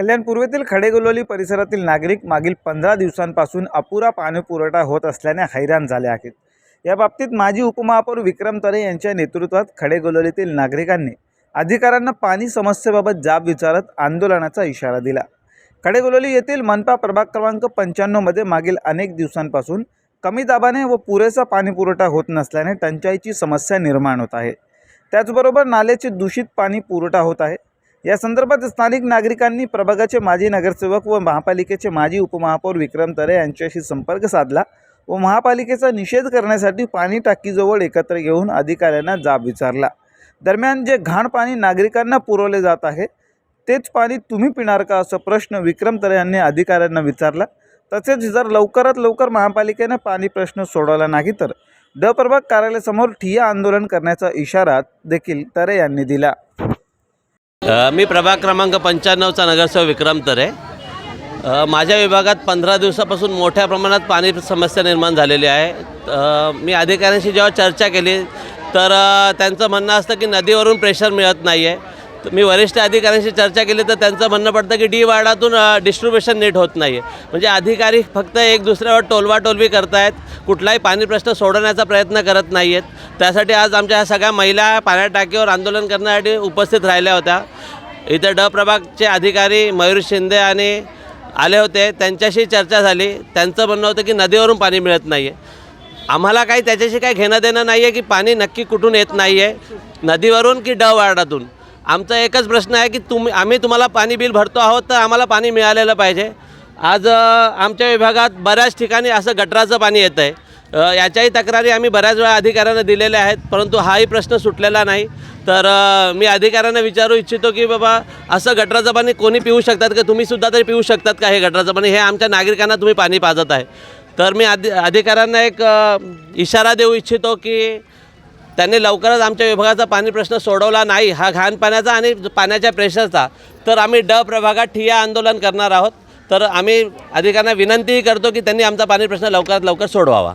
कल्याण पूर्वेतील खडेगोलोली परिसरातील नागरिक मागील पंधरा दिवसांपासून अपुरा पाणीपुरवठा होत असल्याने हैराण झाले आहेत. या बाबतीत माजी उपमहापौर विक्रम तरे यांच्या नेतृत्वात खडेगोलोलीतील नागरिकांनी अधिकाऱ्यांना पाणी समस्येबाबत जाब विचारत आंदोलनाचा इशारा दिला. खडेगोलोली येथील मनपा प्रभाग क्रमांक पंच्याण्णवमध्ये मागील अनेक दिवसांपासून कमी दाबाने व पुरेसा पाणीपुरवठा होत नसल्याने टंचाईची समस्या निर्माण होत आहे. त्याचबरोबर नाल्याचे दूषित पाणी पुरवठा होत आहे. या संदर्भात स्थानिक नागरिकांनी प्रभागाचे माजी नगरसेवक व महापालिकेचे माजी उपमहापौर विक्रम तरे यांच्याशी संपर्क साधला व महापालिकेचा निषेध करण्यासाठी पाणी टाकीजवळ एकत्र येऊन अधिकाऱ्यांना जाब विचारला. दरम्यान जे घाण पाणी नागरिकांना पुरवले जात आहे तेच पाणी तुम्ही पिणार का असा प्रश्न विक्रम तरे यांनी अधिकाऱ्यांना विचारला. तसेच जर लवकरात लवकर महापालिकेने पाणी प्रश्न सोडवला नाही तर ड प्रभाग कार्यालयासमोर ठिय्या आंदोलन करण्याचा इशारा देखील तरे यांनी दिला. मी प्रभाग क्रमांक पंच्याण्णवचा नगरसेवक विक्रम तरे. माझ्या विभागात पंधरा दिवसापासून मोठ्या प्रमाणात पाणी समस्या निर्माण झालेली आहे. मी अधिकाऱ्यांशी जेव्हा चर्चा केली तर त्यांचं म्हणणं असतं की नदीवरून प्रेशर मिळत नाही आहे तर मी वरिष्ठ अधिकाऱ्यांशी चर्चा केली तर त्यांचं म्हणणं पडतं की डी वार्डातून डिस्ट्रीब्युशन नीट होत नाही आहे म्हणजे अधिकारी फक्त एक दुसऱ्यावर टोलवाटोलवी करतायत कुठलाही पाणी प्रश्न सोडवण्याचा प्रयत्न करत नाही आहेत त्यासाठी आज आमच्या ह्या सगळ्या महिला पाण्या टाकीवर आंदोलन करण्यासाठी उपस्थित राहिल्या होत्या. इथं ड प्रभागचे अधिकारी मयूर शिंदे आणि आले होते. त्यांच्याशी चर्चा झाली. त्यांचं म्हणणं होतं की नदीवरून पाणी मिळत नाही आहे आम्हाला काही त्याच्याशी काही घेणं देणं नाही आहे की पाणी नक्की कुठून येत नाही आहे नदीवरून की ड वार्डातून? आमचा एकच प्रश्न आहे की तुम्ही आम्ही तुम्हाला पाणी बिल भरतो आहोत तर आम्हाला पाणी मिळालेलं पाहिजे. आज आमच्या विभागात बऱ्याच ठिकाणी असं गटराचं पाणी येतं आहे याच्याही तक्रारी आम्ही बऱ्याच वेळा अधिकाऱ्यांना दिलेल्या आहेत परंतु हाही प्रश्न सुटलेला नाही. तर मी अधिकाऱ्यांना विचारू इच्छितो की बाबा असं गटराचं पाणी कोणी पिऊ शकतात का? तुम्हीसुद्धा तरी पिऊ शकतात का हे गटराचं पाणी हे आमच्या नागरिकांना तुम्ही पाणी पाजत आहे. तर मी अधि अधिकाऱ्यांना एक इशारा देऊ इच्छितो की त्यांनी लवकरच आमच्या विभागाचा पाणी प्रश्न सोडवला नाही. हा घाण पाण्याचा आणि पाण्याच्या प्रेशरचा. तर आम्ही ड प्रभागात ठिया आंदोलन करणार आहोत. तर आम्ही अधिकाऱ्यांना विनंतीही करतो की त्यांनी आमचा पाणी प्रश्न लवकरात लवकर सोडवावा.